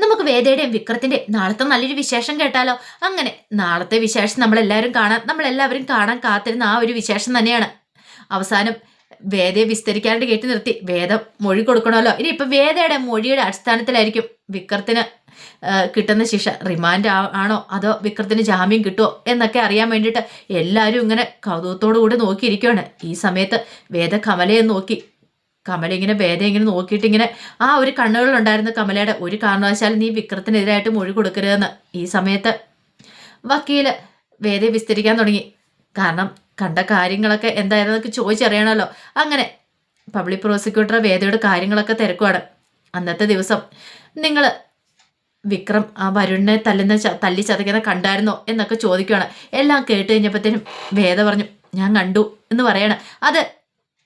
നമുക്ക് വേദയുടെയും വിക്രത്തിന്റെയും നാളത്തെ നല്ലൊരു വിശേഷം കേട്ടാലോ? അങ്ങനെ നാളത്തെ വിശേഷം നമ്മളെല്ലാവരും കാണാൻ നമ്മളെല്ലാവരും കാണാൻ കാത്തിരുന്ന ആ ഒരു വിശേഷം തന്നെയാണ്. അവസാനം വേദയെ വിസ്തരിക്കാണ്ട് കേട്ടി നിർത്തി. വേദം മൊഴി കൊടുക്കണമല്ലോ. ഇനി ഇപ്പൊ വേദയുടെ മൊഴിയുടെ അടിസ്ഥാനത്തിലായിരിക്കും വിക്രത്തിന് കിട്ടുന്ന ശിക്ഷ. റിമാൻഡ് ആണോ? അതോ വിക്രത്തിന് ജാമ്യം കിട്ടുമോ എന്നൊക്കെ അറിയാൻ വേണ്ടിയിട്ട് എല്ലാവരും ഇങ്ങനെ കൗതുകത്തോടു കൂടി നോക്കിയിരിക്കുകയാണ്. ഈ സമയത്ത് വേദ കമലയെ നോക്കി. കമല ഇങ്ങനെ വേദ ഇങ്ങനെ നോക്കിയിട്ട് ഇങ്ങനെ ആ ഒരു കണ്ണുകളിലുണ്ടായിരുന്ന കമലയുടെ ഒരു കാരണവശാലും നീ വിക്രത്തിനെതിരായിട്ട് മൊഴി കൊടുക്കരുതെന്ന്. ഈ സമയത്ത് വക്കീൽ വേദയെ വിസ്തരിക്കാൻ തുടങ്ങി. കാരണം കണ്ട കാര്യങ്ങളൊക്കെ എന്തായിരുന്നൊക്കെ ചോദിച്ചറിയണമല്ലോ. അങ്ങനെ പബ്ലിക് പ്രോസിക്യൂട്ടർ വേദയുടെ കാര്യങ്ങളൊക്കെ തിരക്കുവാണ്. അന്നത്തെ ദിവസം നിങ്ങൾ വിക്രം ആ വരുണിനെ തല്ലുന്ന തല്ലി ചതയ്ക്കുന്ന കണ്ടായിരുന്നോ? എന്നൊക്കെ ചോദിക്കുകയാണ് എല്ലാം കേട്ട് കഴിഞ്ഞപ്പോഴത്തേനും വേദ പറഞ്ഞു ഞാൻ കണ്ടു എന്ന് പറയണം. അത്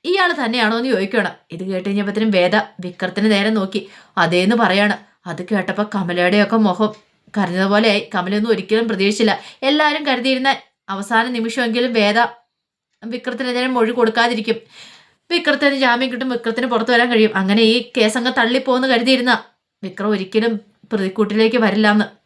ഇയാൾ തന്നെയാണോ എന്ന് ചോദിക്കണം ഇത് കേട്ട് കഴിഞ്ഞപ്പോഴത്തേനും വേദ വിക്രത്തിന് നേരെ നോക്കി. അതേന്ന് പറയാണ്. അത് കേട്ടപ്പോൾ കമലയുടെയൊക്കെ മുഖം കരഞ്ഞതുപോലെയായി. കമലൊന്നും ഒരിക്കലും പ്രതീക്ഷിച്ചില്ല. എല്ലാവരും കരുതിയിരുന്ന അവസാന നിമിഷമെങ്കിലും വേദ വിക്രത്തിനെതിരെ മൊഴി കൊടുക്കാതിരിക്കും. വിക്രത്തിന് ജാമ്യം കിട്ടും. വിക്രത്തിന് പുറത്തു വരാൻ കഴിയും. അങ്ങനെ ഈ കേസങ്ങ് തള്ളിപ്പോന്ന് കരുതിയിരുന്ന വിക്രം ഒരിക്കലും പ്രതിക്കൂട്ടിലേക്ക് വരില്ല എന്ന്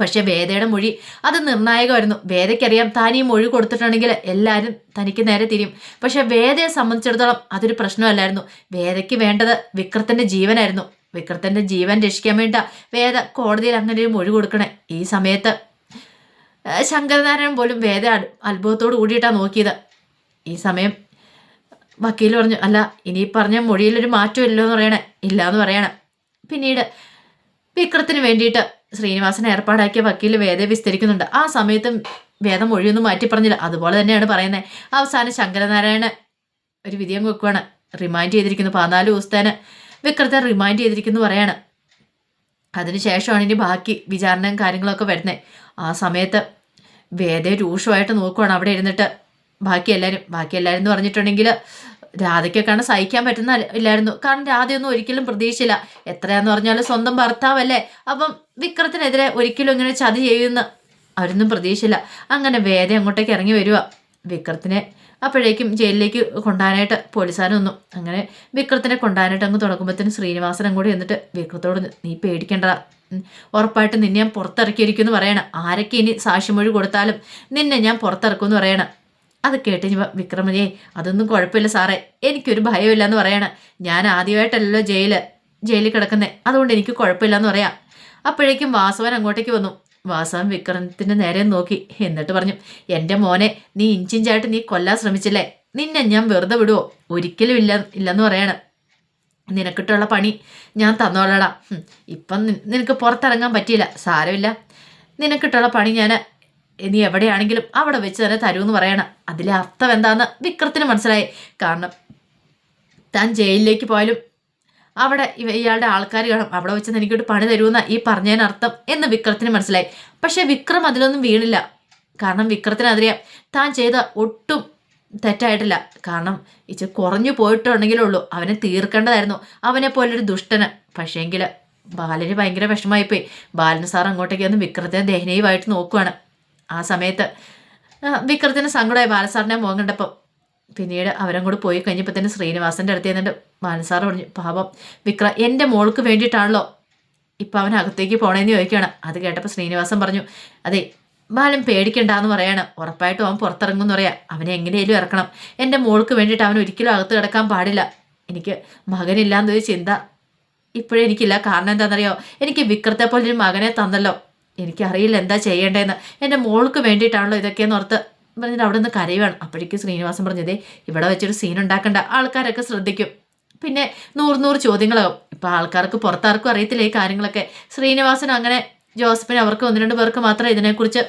പക്ഷെ വേദയുടെ മൊഴി അത് നിർണായകമായിരുന്നു. വേദയ്ക്കറിയാം താൻ ഈ മൊഴി കൊടുത്തിട്ടുണ്ടെങ്കിൽ എല്ലാവരും തനിക്ക് നേരെ തിരിയും. പക്ഷെ വേദയെ സംബന്ധിച്ചിടത്തോളം അതൊരു പ്രശ്നമല്ലായിരുന്നു. വേദയ്ക്ക് വേണ്ടത് വിക്രത്തിന്റെ ജീവനായിരുന്നു. വിക്രത്തിന്റെ ജീവൻ രക്ഷിക്കാൻ വേണ്ട വേദ കോടതിയിൽ അങ്ങനെ ഒരു മൊഴി കൊടുക്കണേ. ഈ സമയത്ത് ശങ്കരനാരായണൻ പോലും വേദ അത്ഭുതത്തോട് കൂടിയിട്ടാണ് നോക്കിയത്. ഈ സമയം വക്കീൽ പറഞ്ഞു അല്ല ഇനി പറഞ്ഞ മൊഴിയിലൊരു മാറ്റം ഇല്ലോ എന്ന് പറയണേ. ഇല്ല എന്ന് പറയണേ. പിന്നീട് വിക്രത്തിന് വേണ്ടിയിട്ട് ശ്രീനിവാസൻ ഏർപ്പാടാക്കിയ വക്കീൽ വേദയെ വിസ്തരിക്കുന്നുണ്ട്. ആ സമയത്തും വേദം മൊഴിയൊന്നും മാറ്റി പറഞ്ഞില്ല. അതുപോലെ തന്നെയാണ് പറയുന്നത് അവസാനം ശങ്കരനാരായണ ഒരു വിധിയം വെക്കുവാണ്. റിമൈൻഡ് ചെയ്തിരിക്കുന്നു. പതിനാല് ദിവസത്തേന് വിക്രത്തെ റിമൈൻഡ് ചെയ്തിരിക്കുന്നു പറയാണ്. അതിനുശേഷമാണ് ഇനി ബാക്കി വിചാരണയും കാര്യങ്ങളൊക്കെ വരുന്നത് ആ സമയത്ത് വേദയെ രൂക്ഷമായിട്ട് നോക്കുവാണ്. അവിടെ ഇരുന്നിട്ട് ബാക്കി എല്ലാവരും ബാക്കി എല്ലാവരും എന്ന് പറഞ്ഞിട്ടുണ്ടെങ്കിൽ രാധയ്ക്കൊക്കെയാണ് സഹിക്കാൻ പറ്റുന്ന ഇല്ലായിരുന്നു. കാരണം രാധയൊന്നും ഒരിക്കലും പ്രതീക്ഷയില്ല എത്രയാന്ന് പറഞ്ഞാലും സ്വന്തം ഭർത്താവല്ലേ? അപ്പം വിക്രത്തിനെതിരെ ഒരിക്കലും ഇങ്ങനെ ചതി ചെയ്യുമെന്ന് അവരൊന്നും പ്രതീക്ഷയില്ല അങ്ങനെ വേദ അങ്ങോട്ടേക്ക് ഇറങ്ങി വരിക വിക്രത്തിനെ അപ്പോഴേക്കും ജയിലിലേക്ക് കൊണ്ടുപോകാനായിട്ട് പോലീസുകാരൻ വന്നു. അങ്ങനെ വിക്രത്തിനെ കൊണ്ടുപോകാനായിട്ട് അങ്ങ് തുടങ്ങുമ്പോഴത്തേനും ശ്രീനിവാസൻ അങ്ങോട്ട് എന്നിട്ട് വിക്രത്തോട് നീ പേടിക്കണ്ട. ഉറപ്പായിട്ട് നിന്നെ ഞാൻ പുറത്തിറക്കിയിരിക്കും എന്ന് പറയണം. ആരൊക്കെ ഇനി സാക്ഷിമൊഴി കൊടുത്താലും നിന്നെ ഞാൻ പുറത്തിറക്കും എന്ന് പറയണം. അത് കേട്ട് വിക്രമനെ അതൊന്നും കുഴപ്പമില്ല സാറേ. എനിക്കൊരു ഭയമില്ല എന്ന് പറയണം. ഞാൻ ആദ്യമായിട്ടല്ലല്ലോ ജയിൽ ജയിലിൽ കിടക്കുന്നേ. അതുകൊണ്ട് എനിക്ക് കുഴപ്പമില്ല എന്ന് പറയാം. അപ്പോഴേക്കും വാസവൻ അങ്ങോട്ടേക്ക് വന്നു. വാസവൻ വിക്രമത്തിന്റെ നേരെ നോക്കി. എന്നിട്ട് പറഞ്ഞു എന്റെ മോനെ നീ ഇഞ്ചിഞ്ചായിട്ട് നീ കൊല്ലാൻ ശ്രമിച്ചില്ലേ? നിന്നെ ഞാൻ വെറുതെ വിടുവോ? ഒരിക്കലും ഇല്ല ഇല്ലെന്ന് പറയണം. നിനക്കിട്ടുള്ള പണി ഞാൻ തന്നോളടാ. ഇപ്പം നിനക്ക് പുറത്തിറങ്ങാൻ പറ്റിയില്ല. സാരമില്ല. നിനക്കിട്ടുള്ള പണി ഞാൻ നീ എവിടെയാണെങ്കിലും അവിടെ വെച്ച് തന്നെ തരുമെന്ന് പറയണം. അതിലെ അർത്ഥം എന്താന്ന് വിക്രത്തിന് മനസ്സിലായി. കാരണം താൻ ജയിലിലേക്ക് പോയാലും അവിടെ ഇവ ഇയാളുടെ ആൾക്കാർ കാണും. അവിടെ വെച്ച് എനിക്കൊരു പണി തരുമെന്ന ഈ പറഞ്ഞതിനർത്ഥം എന്ന് വിക്രത്തിന് മനസ്സിലായി. പക്ഷെ വിക്രം അതിലൊന്നും വീണില്ല. കാരണം വിക്രത്തിനറിയാം താൻ ചെയ്ത ഒട്ടും തെറ്റായിട്ടില്ല. കാരണം ഇച്ചിരി കുറഞ്ഞു പോയിട്ടുണ്ടെങ്കിലേ ഉള്ളൂ അവനെ തീർക്കേണ്ടതായിരുന്നു. അവനെ പോലൊരു ദുഷ്ടന്. പക്ഷേങ്കിൽ ബാലന് ഭയങ്കര വിഷമമായിപ്പോയി. ബാലൻ സാർ അങ്ങോട്ടേക്ക് വന്ന് വിക്രത്തിനെ ദഹനീയമായിട്ട് നോക്കുവാണ്. ആ സമയത്ത് വിക്രത്തിന് സങ്കടമായി ബാലസാറിനെ മോൻ കണ്ടപ്പം പിന്നീട് അവരും കൂടെ പോയി കഴിഞ്ഞപ്പോൾ തന്നെ ശ്രീനിവാസന്റെ അടുത്ത് ചെന്നിട്ട് ബാലസാറ് പറഞ്ഞു പാപം വിക്ര എന്റെ മോൾക്ക് വേണ്ടിയിട്ടാണല്ലോ ഇപ്പം അവൻ അകത്തേക്ക് പോണേന്ന് ചോദിക്കുകയാണ്. അത് കേട്ടപ്പോൾ ശ്രീനിവാസൻ പറഞ്ഞു അതെ ബാലൻ പേടിക്കണ്ടെന്ന് പറയാണ്. ഉറപ്പായിട്ടും അവൻ പുറത്തിറങ്ങും എന്ന് പറയാം. അവനെ എങ്ങനെയും ഇറക്കണം. എന്റെ മോൾക്ക് വേണ്ടിയിട്ട് അവൻ ഒരിക്കലും അകത്ത് കിടക്കാൻ പാടില്ല. എനിക്ക് മകനില്ലാന്നൊരു ചിന്ത ഇപ്പോഴെനിക്കില്ല കാരണം എന്താണെന്നറിയോ? എനിക്ക് വിക്രത്തെ ഒരു മകനെ തന്നല്ലോ. എനിക്കറിയില്ല എന്താ ചെയ്യേണ്ടതെന്ന്. എന്റെ മോൾക്ക് വേണ്ടിയിട്ടാണല്ലോ ഇതൊക്കെയെന്ന് ഓർത്ത് പറഞ്ഞിട്ട് അവിടെ നിന്ന് കരയുവാണ്. അപ്പോഴേക്കും ശ്രീനിവാസൻ പറഞ്ഞതേ ഇവിടെ വെച്ചൊരു സീൻ ഉണ്ടാക്കണ്ട. ആൾക്കാരൊക്കെ ശ്രദ്ധിക്കും. പിന്നെ നൂറ് നൂറ് ചോദ്യങ്ങളാവും. ഇപ്പം ആൾക്കാർക്ക് പുറത്താർക്കും അറിയത്തില്ല ഈ കാര്യങ്ങളൊക്കെ. ശ്രീനിവാസൻ അങ്ങനെ ജോസഫിന് അവർക്ക് ഒന്ന് രണ്ട് പേർക്ക് മാത്രമേ ഇതിനെക്കുറിച്ച്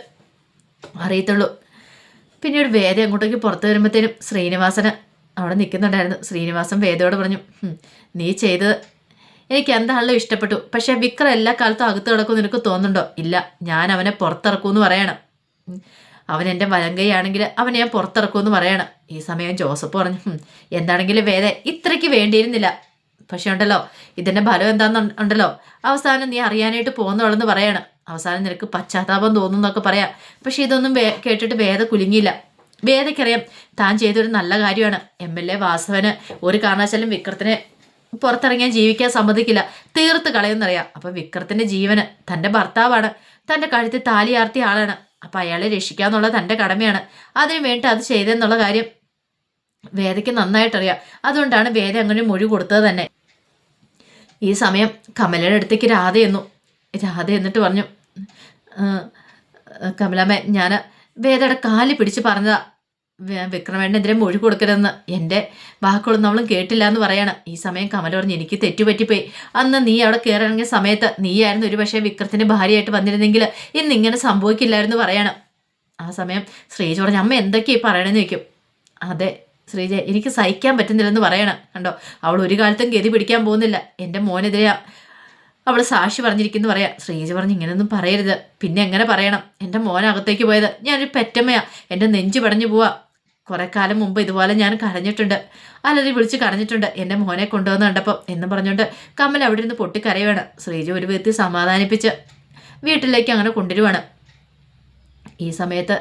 അറിയത്തുള്ളൂ. പിന്നീട് വേദ അങ്ങോട്ടേക്ക് പുറത്ത് വരുമ്പോഴത്തേനും ശ്രീനിവാസന് അവിടെ നിൽക്കുന്നുണ്ടായിരുന്നു. ശ്രീനിവാസൻ വേദയോട് പറഞ്ഞു നീ ചെയ്തത് എനിക്ക് എന്താണല്ലോ ഇഷ്ടപ്പെട്ടു. പക്ഷെ വിക്രം എല്ലാ കാലത്തും അകത്ത് കിടക്കും നിനക്ക് തോന്നുന്നുണ്ടോ? ഇല്ല. ഞാൻ അവനെ പുറത്തിറക്കൂന്ന് പറയണം. അവൻ എന്റെ വലങ്കയാണെങ്കിൽ അവനെ ഞാൻ പുറത്തിറക്കുമെന്ന് പറയണം. ഈ സമയം ജോസഫ് പറഞ്ഞു "ഹും, എന്താണെങ്കിലും വേദ ഇത്രയ്ക്ക് വേണ്ടിയിരുന്നില്ല. പക്ഷെ ഉണ്ടല്ലോ ഇതിന്റെ ഫലം എന്താണെന്ന് ഉണ്ടല്ലോ. അവസാനം നീ അറിയാനായിട്ട് പോകുന്നവളെന്ന് പറയണം. അവസാനം നിനക്ക് പശ്ചാത്താപം തോന്നുന്നൊക്കെ പറയാം. പക്ഷെ ഇതൊന്നും വേ- കേട്ടിട്ട് വേദ കുലുങ്ങിയില്ല. വേദയ്ക്കറിയാം താൻ ചെയ്തൊരു നല്ല കാര്യമാണ്. എം എൽ എ വാസവന് ഒരു കാരണവശാലും വിക്രത്തിനെ പുറത്തിറങ്ങിയാൽ ജീവിക്കാൻ സമ്മതിക്കില്ല. തീർത്ത് കളയുന്നറിയാം അപ്പൊ വിക്രത്തിന്റെ ജീവന് തന്റെ ഭർത്താവാണ്. തന്റെ കഴുത്തിൽ താലിയാർത്തിയ ആളാണ്. അപ്പൊ അയാളെ രക്ഷിക്കാന്നുള്ള തന്റെ കടമയാണ്. അതിനു വേണ്ടി അത് ചെയ്തെന്നുള്ള കാര്യം വേദയ്ക്ക് നന്നായിട്ടറിയാം. അതുകൊണ്ടാണ് വേദ അങ്ങനെ മൊഴി കൊടുത്തത് തന്നെ. ഈ സമയം കമലയുടെ അടുത്തേക്ക് രാധ എന്നു. രാധ എന്നിട്ട് പറഞ്ഞു കമലാമ്മ ഞാൻ വേദയുടെ കാൽ പിടിച്ച് പറഞ്ഞതാ. വിക്രമേട്ടനെതിരെ മൊഴി കൊടുക്കരുതെന്ന് എന്റെ വാക്കുകളൊന്നും അവളും കേട്ടില്ല എന്ന് പറയാണ്. ഈ സമയം കമൽ പറഞ്ഞ് എനിക്ക് തെറ്റുപറ്റിപ്പോയി. അന്ന് നീ അവിടെ കയറിറങ്ങിയ സമയത്ത് നീയായിരുന്നു ഒരു പക്ഷേ വിക്രത്തിന്റെ ഭാര്യയായിട്ട് വന്നിരുന്നെങ്കിൽ ഇന്ന് ഇങ്ങനെ സംഭവിക്കില്ലായിരുന്നു പറയാണ്. ആ സമയം ശ്രീജ പറഞ്ഞ അമ്മ എന്തൊക്കെയായി പറയണമെന്ന് ചോദിക്കും. അതെ ശ്രീജ എനിക്ക് സഹിക്കാൻ പറ്റുന്നില്ലെന്ന് പറയണം. കണ്ടോ അവൾ ഒരു കാലത്തും ഗതി പിടിക്കാൻ പോകുന്നില്ല. എന്റെ മോനെതിരെ അവൾ സാക്ഷി പറഞ്ഞിരിക്കുന്നു പറയാം. ശ്രീജ പറഞ്ഞ് ഇങ്ങനെയൊന്നും പറയരുത്. പിന്നെ എങ്ങനെ പറയണം? എന്റെ മോനകത്തേക്ക് പോയത് ഞാനൊരു പെറ്റമ്മയാ. എന്റെ നെഞ്ചു പടഞ്ഞു പോവാ. കുറെ കാലം മുമ്പ് ഇതുപോലെ ഞാൻ കരഞ്ഞിട്ടുണ്ട്. അലറി വിളിച്ച് കരഞ്ഞിട്ടുണ്ട്. എന്റെ മോനെ കൊണ്ടുവന്ന് കണ്ടപ്പോൾ എന്നും പറഞ്ഞുകൊണ്ട് കമ്മൽ അവിടെ ഇരുന്ന് പൊട്ടിക്കരയുവാണ് ശ്രീജ ഒരു വിധത്തിൽ സമാധാനിപ്പിച്ച് വീട്ടിലേക്ക് അങ്ങനെ കൊണ്ടുവരുവാണ്. ഈ സമയത്ത്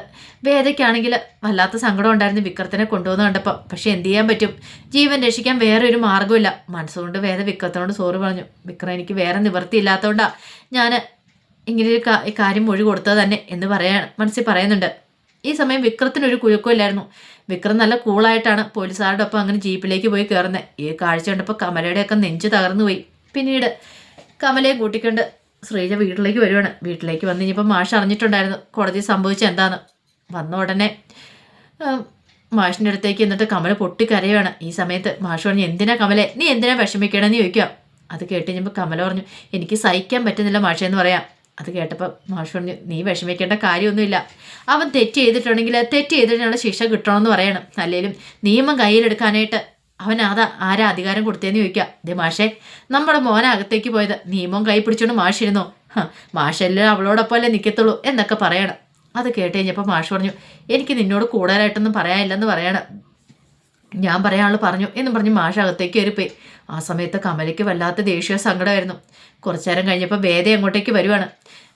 വേദയ്ക്കാണെങ്കിൽ വല്ലാത്ത സങ്കടം ഉണ്ടായിരുന്നു വിക്രത്തിനെ കൊണ്ടുവന്ന് കണ്ടപ്പോൾ പക്ഷെ എന്ത് ചെയ്യാൻ പറ്റും? ജീവൻ രക്ഷിക്കാൻ വേറെ ഒരു മാർഗമില്ല മനസ്സുകൊണ്ട് വേദ വിക്രത്തിനോട് സോറി പറഞ്ഞു. വിക്രം എനിക്ക് വേറെ നിവൃത്തി ഇല്ലാത്തതുകൊണ്ടാണ് ഞാൻ ഇങ്ങനെ ഒരു കാര്യം മൊഴി കൊടുത്തത് തന്നെ എന്ന് പറയാൻ മനസ്സിൽ പറയുന്നുണ്ട്. ഈ സമയം വിക്രത്തിനൊരു കുഴക്കമില്ലായിരുന്നു. വിക്രം നല്ല കൂളായിട്ടാണ് പോലീസുകാരുടെ ഒപ്പം അങ്ങനെ ജീപ്പിലേക്ക് പോയി കയറുന്നത് ഈ കാഴ്ച കണ്ടപ്പോൾ കമലയുടെയൊക്കെ നെഞ്ച് തകർന്നു പോയി. പിന്നീട് കമലയെ കൂട്ടിക്കൊണ്ട് ശ്രീജ വീട്ടിലേക്ക് വരുവാണ്. വീട്ടിലേക്ക് വന്ന് കഴിഞ്ഞപ്പോൾ മാഷ് അറിഞ്ഞിട്ടുണ്ടായിരുന്നു കോടതി സംഭവിച്ച എന്താന്ന്. വന്ന ഉടനെ മാഷിന്റെ അടുത്തേക്ക് എന്നിട്ട് കമല പൊട്ടിക്കരയാണ് ഈ സമയത്ത് മാഷ് പറഞ്ഞു എന്തിനാ കമലെ? നീ എന്തിനാ വിഷമിക്കണമെന്ന് ചോദിക്കുക അത് കേട്ട് കഴിഞ്ഞപ്പോൾ കമല പറഞ്ഞു എനിക്ക് സഹിക്കാൻ പറ്റുന്നില്ല മാഷെന്ന് പറയാം. അത് കേട്ടപ്പോൾ മാഷ് പറഞ്ഞു നീ വിഷമിക്കേണ്ട കാര്യമൊന്നുമില്ല. അവൻ തെറ്റ് ചെയ്തിട്ടുണ്ടെങ്കിൽ തെറ്റ് ചെയ്തിട്ടാണ് ശിക്ഷ കിട്ടണമെന്ന് പറയണം. അല്ലെങ്കിലും നിയമം കയ്യിലെടുക്കാനായിട്ട് അവൻ അതാ ആരാ അധികാരം കൊടുത്തേന്ന് ചോദിക്കുക ദേ മാഷേ നമ്മുടെ മോനകത്തേക്ക് പോയത് നിയമം കൈ പിടിച്ചോണ്ട് മാഷിരുന്നോ? മാഷെല്ലാം അവളോടൊപ്പം അല്ലേ നിൽക്കത്തുള്ളൂ എന്നൊക്കെ പറയണം. അത് കേട്ട് കഴിഞ്ഞപ്പോൾ മാഷ് പറഞ്ഞു എനിക്ക് നിന്നോട് കൂടുതലായിട്ടൊന്നും പറയാനില്ലെന്ന് പറയണം. ഞാൻ പറയാനുള്ള പറഞ്ഞു എന്ന് പറഞ്ഞ് മാഷ് അകത്തേക്ക് കയറിപ്പോയി. ആ സമയത്ത് കമലയ്ക്ക് വല്ലാത്ത ദേഷ്യ സങ്കടമായിരുന്നു. കുറച്ചു നേരം കഴിഞ്ഞപ്പോൾ വേദ അങ്ങോട്ടേക്ക് വരുവാണ്.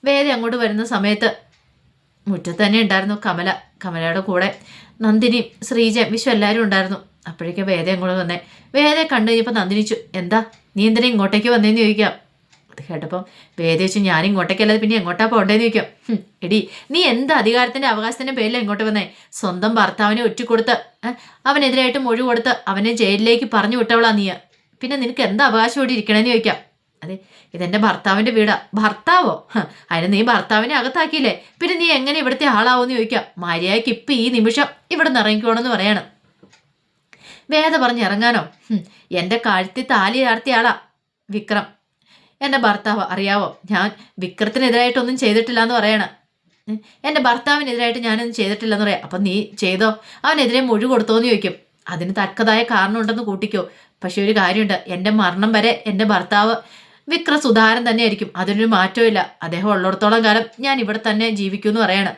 വേദ അങ്ങോട്ട് വരുന്ന സമയത്ത് മുറ്റത്ത് തന്നെ ഉണ്ടായിരുന്നു കമല കമലയുടെ കൂടെ. നന്ദിനി ശ്രീജ വിശ്വ എല്ലാവരും ഉണ്ടായിരുന്നു. അപ്പോഴേക്കും വേദ അങ്ങോട്ട് വന്നേ. വേദയെ കണ്ടു കഴിഞ്ഞപ്പോൾ നന്ദിനിച്ചു എന്താ? നീ എന്തിനാ ഇങ്ങോട്ടേക്ക് വന്നേന്ന് ചോദിക്കാം? അത് കേട്ടപ്പം വേദ വെച്ചു ഞാൻ ഇങ്ങോട്ടേക്കല്ലാതെ പിന്നെ എങ്ങോട്ടാ പോകണ്ടേന്ന് ചോദിക്കാം. എടി നീ എന്ത് അധികാരത്തിന്റെ അവകാശത്തിന്റെ പേരിൽ ഇങ്ങോട്ട് വന്നേ? സ്വന്തം ഭർത്താവിനെ ഒറ്റിക്കൊടുത്ത് അവനെതിരായിട്ട് മൊഴി കൊടുത്ത് അവനെ ജയിലിലേക്ക് പറഞ്ഞു വിട്ടവളാ നീ പിന്നെ നിനക്ക് എന്താ അവകാശം ഇവിടെ ഇരിക്കണമെന്ന് ചോദിക്കാം. അതെ ഇതെന്റെ ഭർത്താവിന്റെ വീടാ. ഭർത്താവോ? അതിന് നീ ഭർത്താവിനെ അകത്താക്കിയില്ലേ? പിന്നെ നീ എങ്ങനെ ഇവിടുത്തെ ആളാവോന്ന് ചോദിക്കാം. മര്യാദയ്ക്ക് ഇപ്പം ഈ നിമിഷം ഇവിടെ നിന്ന് ഇറങ്ങിക്കോണെന്ന് പറയണം. വേദ പറഞ്ഞ് ഇറങ്ങാനോ? എന്റെ കാഴ്ത്തി താലി ആർത്തിയ ആളാ വിക്രം. എന്റെ ഭർത്താവ് അറിയാവോ? ഞാൻ വിക്രത്തിനെതിരായിട്ടൊന്നും ചെയ്തിട്ടില്ല എന്ന് പറയണം എന്റെ ഭർത്താവിനെതിരായിട്ട് ഞാനൊന്നും ചെയ്തിട്ടില്ലെന്ന് പറയാം. അപ്പം നീ ചെയ്തോ? അവനെതിരെ മൊഴി കൊടുത്തോന്ന് ചോദിക്കും. അതിന് തക്കതായ കാരണമുണ്ടെന്ന് കൂട്ടിക്കോ. പക്ഷെ ഒരു കാര്യമുണ്ട്. എന്റെ മരണം വരെ എന്റെ ഭർത്താവ് വിക്ര സുധാരൻ തന്നെയായിരിക്കും. അതിനൊരു മാറ്റവും അദ്ദേഹം ഉള്ളിടത്തോളം കാലം ഞാൻ ഇവിടെ തന്നെ ജീവിക്കുമെന്ന് പറയണം.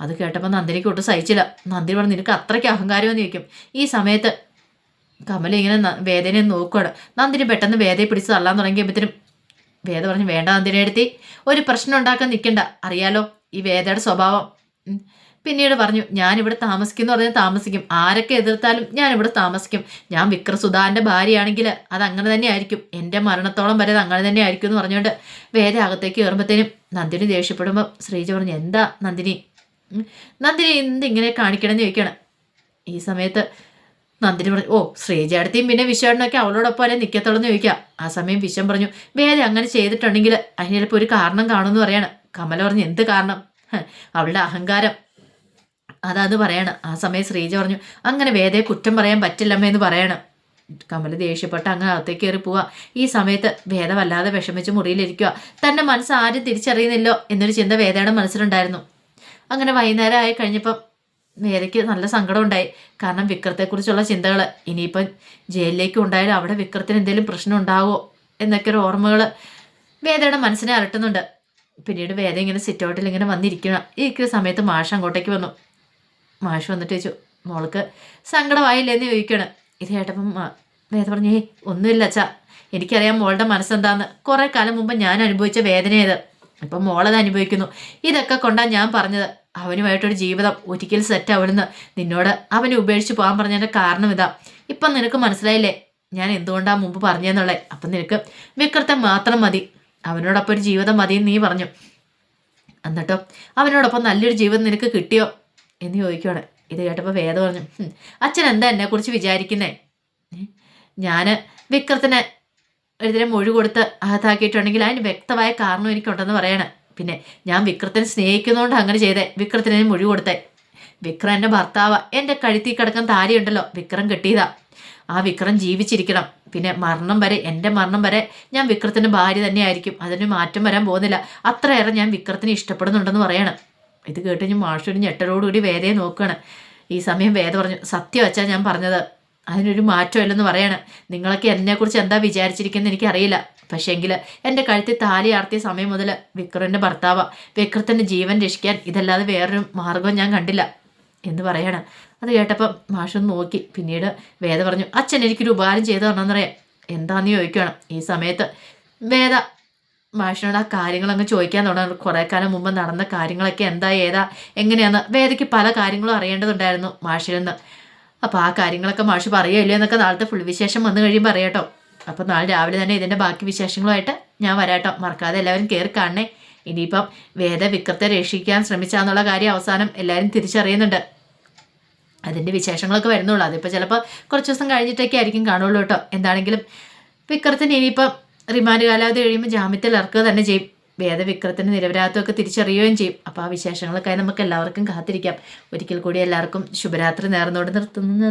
അത് കേട്ടപ്പോൾ നന്ദിനിക്ക് ഒട്ടും സഹിച്ചില്ല. നന്ദിനി പറഞ്ഞു നിനക്ക് അത്രയ്ക്ക് അഹങ്കാരമെന്ന് ചോദിക്കും. ഈ സമയത്ത് കമല ഇങ്ങനെ വേദനയെ നോക്കുകയാണ് നന്ദിനി പെട്ടെന്ന് വേദയെ പിടിച്ച് തള്ളാൻ തുടങ്ങിയപ്പോഴത്തേനും വേദ പറഞ്ഞു വേണ്ട നന്ദിനെ എടുത്തി ഒരു പ്രശ്നം ഉണ്ടാക്കാൻ നിൽക്കണ്ട. അറിയാലോ ഈ വേദയുടെ സ്വഭാവം. പിന്നീട് പറഞ്ഞു ഞാനിവിടെ താമസിക്കും എന്ന് പറഞ്ഞാൽ താമസിക്കും. ആരൊക്കെ എതിർത്താലും ഞാനിവിടെ താമസിക്കും. ഞാൻ വിക്രസുധാന്റെ ഭാര്യയാണെങ്കിൽ അത് അങ്ങനെ തന്നെ ആയിരിക്കും എന്റെ മരണത്തോളം വരെ അത് അങ്ങനെ തന്നെ ആയിരിക്കും എന്ന് പറഞ്ഞുകൊണ്ട് വേദ അകത്തേക്ക് കയറുമ്പോഴത്തേനും നന്ദിനി ദേഷ്യപ്പെടുമ്പോൾ ശ്രീജ പറഞ്ഞു എന്താ നന്ദിനി? നന്ദിനി എന്തിങ്ങനെ കാണിക്കണമെന്ന് ചോദിക്കണം ഈ സമയത്ത് നന്ദിനി പറഞ്ഞു ഓ ശ്രീജേടത്തെയും പിന്നെ വിശ്വടനൊക്കെ അവളോടൊപ്പം അല്ലെ നിൽക്കത്തുള്ളൂ ചോദിക്കാം ആ സമയം വിശ്വം പറഞ്ഞു വേദ അങ്ങനെ ചെയ്തിട്ടുണ്ടെങ്കിൽ അതിന് ചിലപ്പോൾ ഒരു കാരണം കാണുമെന്ന് പറയാണ്. കമല പറഞ്ഞു എന്ത് കാരണം? അവളുടെ അഹങ്കാരം അതാത് പറയണം. ആ സമയം ശ്രീജ പറഞ്ഞു അങ്ങനെ വേദയെ കുറ്റം പറയാൻ പറ്റില്ലമ്മ എന്ന് പറയണം. കമല ദേഷ്യപ്പെട്ട് അങ്ങ് അകത്തേക്ക് കയറി പോവാ. ഈ സമയത്ത് വേദ വല്ലാതെ വിഷമിച്ച് മുറിയിലിരിക്കുക തന്റെ മനസ്സ് ആരും തിരിച്ചറിയുന്നില്ലോ എന്നൊരു ചിന്ത വേദയുടെ മനസ്സിലുണ്ടായിരുന്നു. അങ്ങനെ വൈകുന്നേരം ആയി കഴിഞ്ഞപ്പം വേദയ്ക്ക് നല്ല സങ്കടമുണ്ടായി. കാരണം വിക്രത്തെക്കുറിച്ചുള്ള ചിന്തകൾ ഇനിയിപ്പം ജയിലിലേക്ക് ഉണ്ടായാലും അവിടെ വിക്രത്തിന് എന്തെങ്കിലും പ്രശ്നം ഉണ്ടാവോ എന്നൊക്കെ ഒരു ഓർമ്മകൾ വേദയുടെ മനസ്സിനെ അലട്ടുന്നുണ്ട്. പിന്നീട് വേദ ഇങ്ങനെ സിറ്റ് ഔട്ടിൽ ഇങ്ങനെ വന്നിരിക്കണം ഈ സമയത്ത് മാഷ് അങ്ങോട്ടേക്ക് വന്നു. മാഷ് വന്നിട്ട് ചോദിച്ചു മോൾക്ക് സങ്കടമായില്ലെന്ന് ചോദിക്കണം ഇത് കേട്ടപ്പം വേദ പറഞ്ഞേ ഒന്നുമില്ല അച്ഛാ. എനിക്കറിയാം മോളുടെ മനസ്സെന്താന്ന്. കുറേ കാലം മുമ്പ് ഞാൻ അനുഭവിച്ച വേദനയത്. ഇപ്പം മോളത് അനുഭവിക്കുന്നു. ഇതൊക്കെ കൊണ്ടാണ് ഞാൻ പറഞ്ഞത്. അവനുമായിട്ടൊരു ജീവിതം ഒരിക്കൽ സെറ്റ് അവിടുന്ന് നിന്നോട് അവനെ ഉപേക്ഷിച്ച് പോകാൻ പറഞ്ഞതിന്റെ കാരണം ഇതാ. ഇപ്പം നിനക്ക് മനസ്സിലായില്ലേ? ഞാൻ എന്തുകൊണ്ടാണ് മുമ്പ് പറഞ്ഞെന്നുള്ളത് അപ്പം നിനക്ക് വിക്രത്തെ മാത്രം മതി. അവനോടൊപ്പം ഒരു ജീവിതം മതി നീ പറഞ്ഞു. എന്നിട്ടോ? അവനോടൊപ്പം നല്ലൊരു ജീവിതം നിനക്ക് കിട്ടിയോ? എന്ന് ചോദിക്കുവാണ്. ഇത് കേട്ടപ്പോൾ വേദ പറഞ്ഞു അച്ഛൻ എന്താ എന്നെക്കുറിച്ച് വിചാരിക്കുന്നേ? ഞാൻ വിക്രത്തിന് എതിരെ മൊഴി കൊടുത്ത് അകത്താക്കിയിട്ടുണ്ടെങ്കിൽ അതിന് വ്യക്തമായ കാരണം എനിക്കുണ്ടെന്ന് പറയണം. പിന്നെ ഞാൻ വിക്രത്തിനെ സ്നേഹിക്കുന്നതുകൊണ്ട് അങ്ങനെ ചെയ്തേ വിക്രത്തിന് മൊഴി കൊടുത്തേ. വിക്രം എന്റെ ഭർത്താവ്. എന്റെ കഴുത്തി കിടക്കാൻ താരിയുണ്ടല്ലോ വിക്രം കെട്ടിയതാ. ആ വിക്രം ജീവിച്ചിരിക്കണം. പിന്നെ മരണം വരെ എന്റെ മരണം വരെ ഞാൻ വിക്രത്തിന്റെ ഭാര്യ തന്നെയായിരിക്കും. അതിന് മാറ്റം വരാൻ പോകുന്നില്ല. അത്രയേറെ ഞാൻ വിക്രത്തിനെ ഇഷ്ടപ്പെടുന്നുണ്ടെന്ന് പറയണം. ഇത് കേട്ട് ഞാൻ മാഷൊരു ഞെട്ടലോടുകൂടി വേദയെ നോക്കുകയാണ് ഈ സമയം വേദ പറഞ്ഞു സത്യം വച്ചാൽ ഞാൻ പറഞ്ഞത്. അതിനൊരു മാറ്റമില്ലെന്ന് പറയണം. നിങ്ങളൊക്കെ എന്നെക്കുറിച്ച് എന്താ വിചാരിച്ചിരിക്കുന്നത് എനിക്കറിയില്ല. പക്ഷേങ്കിൽ എന്റെ കഴുത്തിൽ താലി ആർത്തിയ സമയം മുതൽ വിക്രന്റെ ഭർത്താവ്. വിക്രത്തിന്റെ ജീവൻ രക്ഷിക്കാൻ ഇതല്ലാതെ വേറൊരു മാർഗവും ഞാൻ കണ്ടില്ല എന്ന് പറയണം. അത് കേട്ടപ്പം മാഷൊന്ന് നോക്കി. പിന്നീട് വേദ പറഞ്ഞു അച്ഛൻ എനിക്കൊരു ഉപകാരം ചെയ്തു തരണമെന്നറിയാം എന്താണെന്ന് ചോദിക്കണം ഈ സമയത്ത് വേദ മാഷിനോട് ആ കാര്യങ്ങളങ്ങ് ചോദിക്കാൻ തുടങ്ങി. കുറേ കാലം മുമ്പ് നടന്ന കാര്യങ്ങളൊക്കെ എന്താ ഏതാ എങ്ങനെയാന്ന് വേദയ്ക്ക് പല കാര്യങ്ങളും അറിയേണ്ടതുണ്ടായിരുന്നു മാഷിൽ നിന്ന് അപ്പോൾ ആ കാര്യങ്ങളൊക്കെ മാഷ് പറയുമല്ലോ എന്നൊക്കെ നാളത്തെ ഫുൾ വിശേഷം വന്നു കഴിയുമ്പോൾ അറിയാട്ടോ. അപ്പോൾ നാളെ രാവിലെ തന്നെ ഇതിന്റെ ബാക്കി വിശേഷങ്ങളുമായിട്ട് ഞാൻ വരാട്ടോ. മറക്കാതെ എല്ലാവരും കയറി കാണണേ. ഇനിയിപ്പം വേദ വിക്രത്തെ രക്ഷിക്കാൻ ശ്രമിച്ചാന്നുള്ള കാര്യം അവസാനം എല്ലാവരും തിരിച്ചറിയുന്നുണ്ട്. അതിന്റെ വിശേഷങ്ങളൊക്കെ വരുന്നുള്ളൂ. അതിപ്പോൾ ചിലപ്പോൾ കുറച്ച് ദിവസം കഴിഞ്ഞിട്ടൊക്കെ ആയിരിക്കും കാണുള്ളൂ കേട്ടോ. എന്താണെങ്കിലും വിക്രത്തിന് ഇനിയിപ്പം റിമാൻഡ് കാലാവധി കഴിയുമ്പോൾ ജാമ്യത്തിൽ ഇറക്കുക തന്നെ ചെയ്യും. വേദവിക്രത്തിന് നിരപരാധമൊക്കെ തിരിച്ചറിയുകയും ചെയ്യും. അപ്പോൾ ആ വിശേഷങ്ങളൊക്കെ നമുക്ക് എല്ലാവർക്കും കാത്തിരിക്കാം. ഒരിക്കൽ കൂടി എല്ലാവർക്കും ശുഭരാത്രി നേർന്നോട് നിർത്തുന്നു.